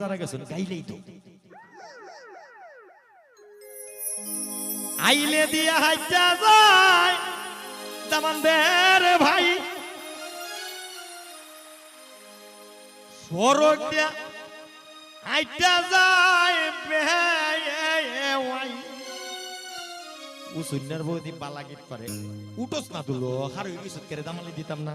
তারা গেছেন গাইলেই তো। আইলে দিয়া হাইটা যায় দামানদের ভাই। সরক দিয়া হাইটা যায় বেহাই উসুন্নার বৌদি বালা গীত করে। উঠোস না তুলো হারুই বিশুত করে, দামালি দিতাম না।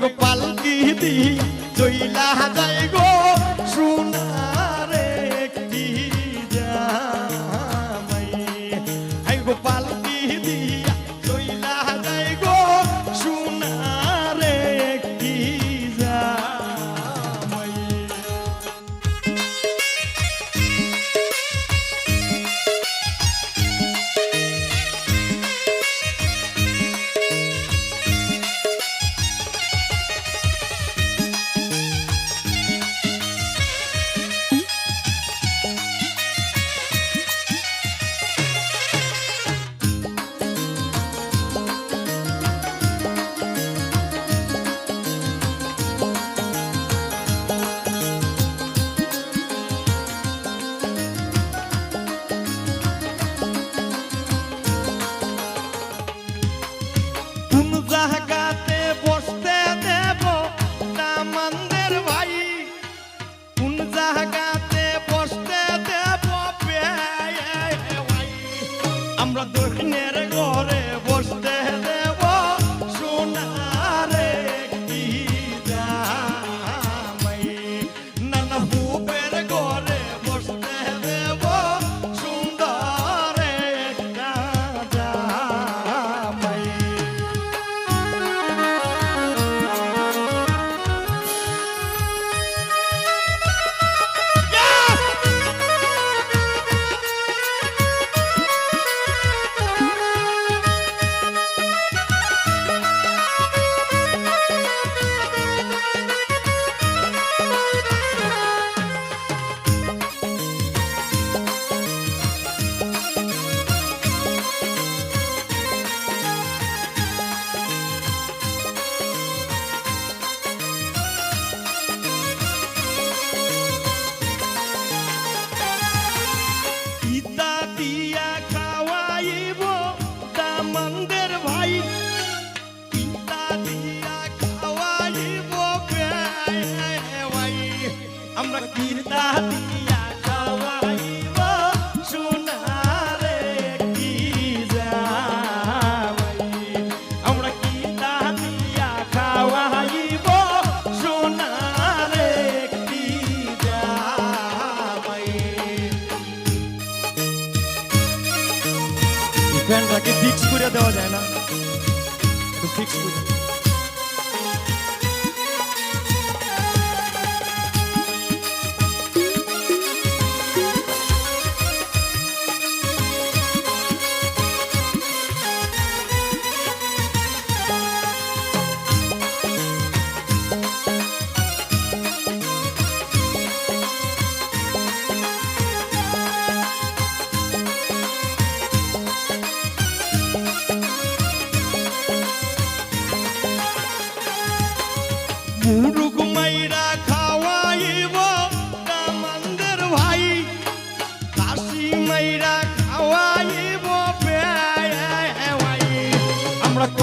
গো পালকি দি চইলা যায় গো। আমরা দক্ষিণের ফিক্স করে দেওয়া যায় না ফিক্স করে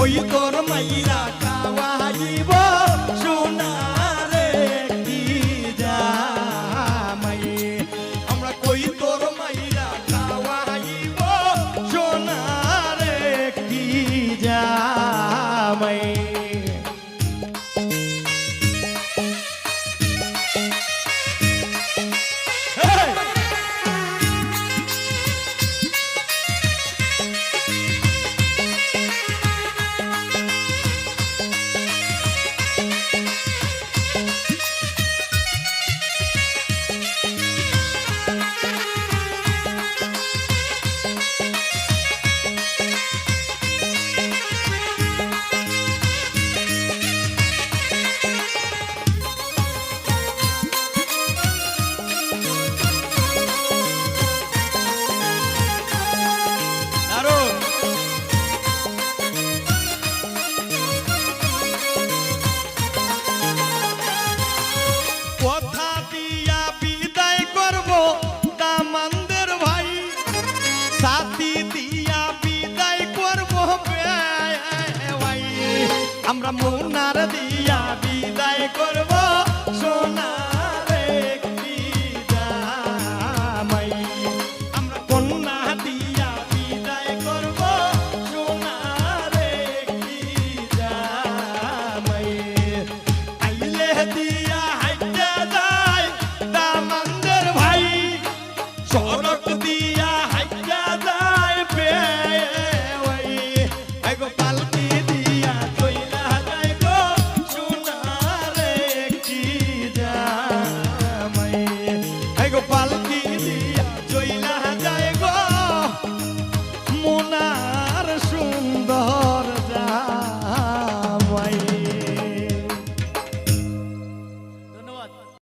কই তোর মাইরা আমরা মনার দিয়া বিদায় করব সোনা।